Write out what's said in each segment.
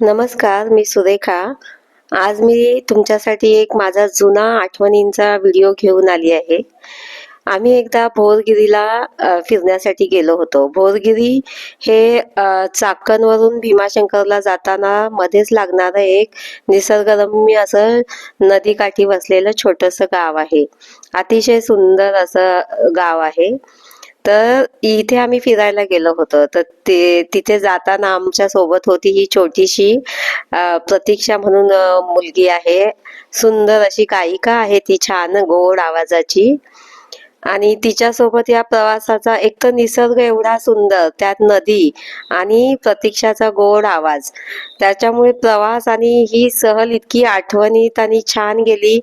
नमस्कार मी सुरेखा. आज मी तुमच्यासाठी एक माझा जुना आठवणींचा व्हिडिओ घेऊन आली आहे. आम्ही एकदा भोरगिरीला फिरण्यासाठी गेलो होतो. भोरगिरी हे चाकणवरून भीमाशंकरला जाताना मध्येच लागणारं एक निसर्गरम्य असं नदीकाठी वसलेलं छोटंसं गाव आहे. अतिशय सुंदर असं गाव आहे. तर इथे आम्ही फिरायला गेलो होतो. तर ते तिथे जाताना आमच्यासोबत होती ही छोटीशी प्रतीक्षा म्हणून मुलगी आहे. सुंदर अशी गायिका आहे ती छान गोड आवाजाची. आणि तिच्यासोबत या प्रवासाचा एक तर निसर्ग एवढा सुंदर त्यात नदी आणि प्रतीक्षाचा गोड आवाज. त्याच्यामुळे प्रवास आणि ही सहल इतकी आठवणीत आणि छान गेली.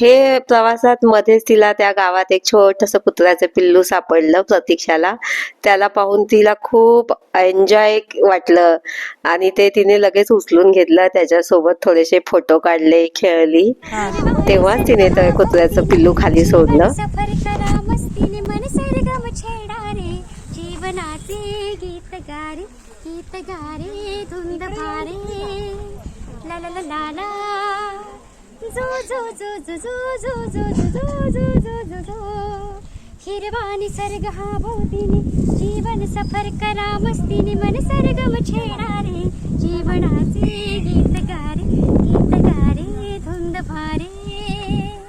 हे प्रवासात मध्येच तिला त्या गावात एक छोटस कुत्र्याचं पिल्लू सापडलं प्रतीक्षाला. त्याला पाहून तिला खूप एन्जॉय वाटलं आणि ते तिने लगेच उचलून घेतलं. त्याच्यासोबत थोडेसे फोटो काढले खेळली. तेव्हाच तिने त्या कुत्र्याचं पिल्लू खाली सोडलं सफर करा मस्तीने मन सरगम छेडा रे जीवनाचे गीत गारे गीत गारे धुंद भारे ला ला ला ला जो जो जो जो जो जो जो जो जो जो जो जो जो हिरवा निसर्ग हा भोवतीने जीवन सफर करा मस्तीने मन सरगम छेडारे जीवनाचे गीत गारे गीत गारे धुंद भारे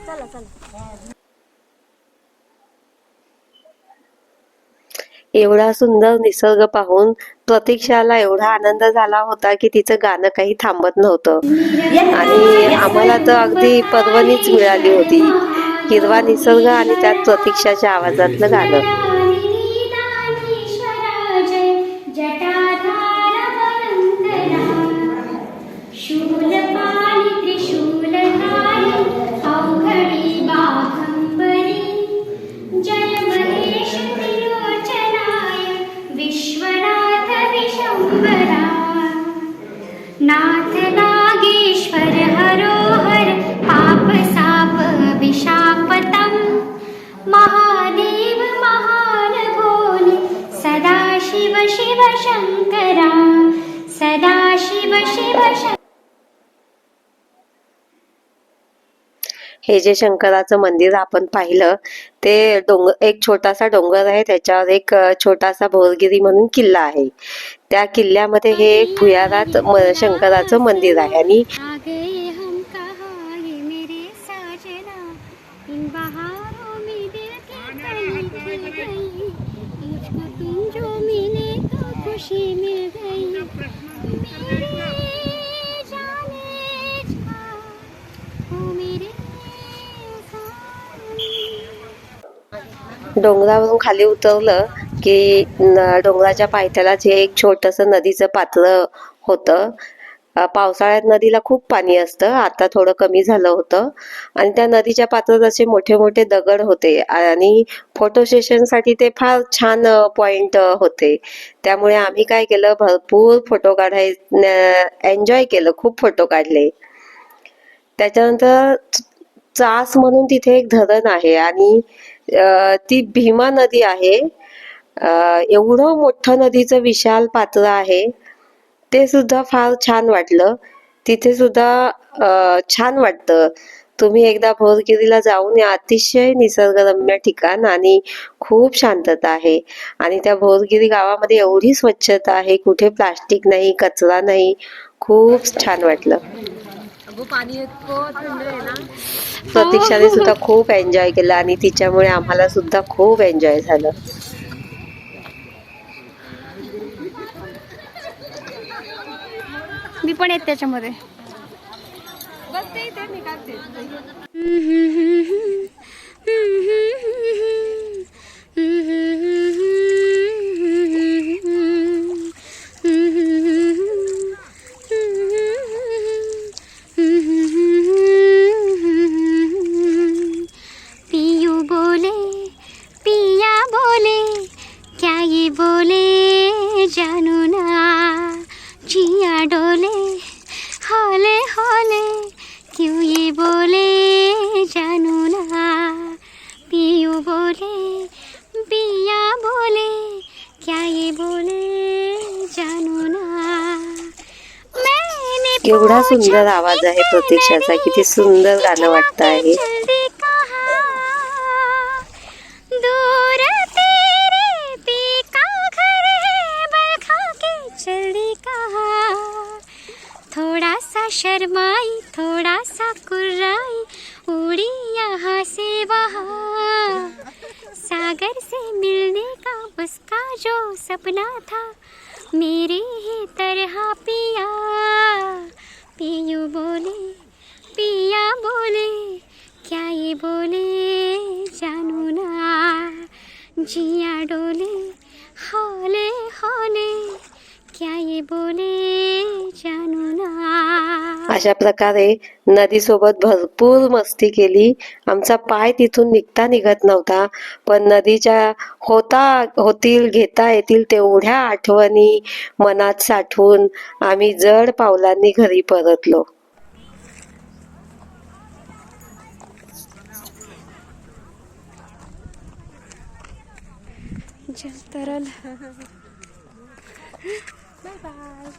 चला चला एवढा सुंदर निसर्ग पाहून प्रतीक्षाला एवढा आनंद झाला होता की तिचं गाणं काही थांबत नव्हतं. आणि आम्हाला तर अगदी पर्वणीच मिळाली होती. हिरवा निसर्ग आणि त्यात प्रतीक्षाच्या आवाजातलं गाणं. हे जे शंकराचं मंदिर आपण पाहिलं ते डोंगर एक छोटासा डोंगर आहे त्याच्यावर एक छोटासा भोरगिरी म्हणून किल्ला आहे. त्या किल्ल्यामध्ये हे एक भुयारात शंकराचं मंदिर आहे आणि खुशी डोंगरावरून खाली उतरलं की डोंगराच्या पायथ्यालाच जे एक छोटंसं नदीचं पात्र होतं पावसाळ्यात नदीला खूप पाणी असतं आता थोडं कमी झालं होतं. आणि त्या नदीच्या पात्रात असे मोठे मोठे दगड होते आणि फोटो सेशनसाठी ते फार छान पॉइंट होते. त्यामुळे आम्ही काय केलं भरपूर फोटो काढाय एन्जॉय केलं खूप फोटो काढले. त्याच्यानंतर चास म्हणून तिथे एक धरण आहे आणि ती भीमा नदी आहे. एवढं मोठं नदीचं विशाल पात्र आहे. ते सुद्धा फार छान वाटलं. तिथे सुद्धा छान वाटतं. तुम्ही एकदा भोरगिरीला जाऊन या. अतिशय निसर्गरम्य ठिकाण आणि खूप शांतता आहे. आणि त्या भोरगिरी गावामध्ये एवढी स्वच्छता आहे. कुठे प्लास्टिक नाही कचरा नाही. खूप छान वाटलं. प्रतीक्षाने सुद्धा खूप एन्जॉय केलं आणि तिच्यामुळे आम्हाला सुद्धा खूप एन्जॉय झालं. मी पण येत त्याच्यामध्ये. বলে জানো না জিয়া ডোলে হলে হলে কেউ এ বলে জানো না। পিউ বলে বিয়া বলে ক্যা এ বলে জানো না। केवढा सुंदर आवाज आहे प्रतीक्षाचा किती सुंदर गाणं वाटतं आहे थोड़ा शर्माई थोड़ा सा कुर्राई, उड़ी यहाँ से वहाँ। सागर से मिलने का उसका जो सपना था, मेरे ही तरह पिया। पियू बोले, पिया बोले, क्या ये बोले, जानू ना। जिया डोले हौले हौले क्या ये बोले जानू ना। अशा प्रकारे नदीसोबत भरपूर मस्ती केली. आमचा पाय तिथून निघता निघत नव्हता पण नदीच्या होता होतील घेता येतील तेवढ्या आठवणी मनात साठवून आम्ही जड पावलांनी घरी परतलो. जल तरल. Bye bye.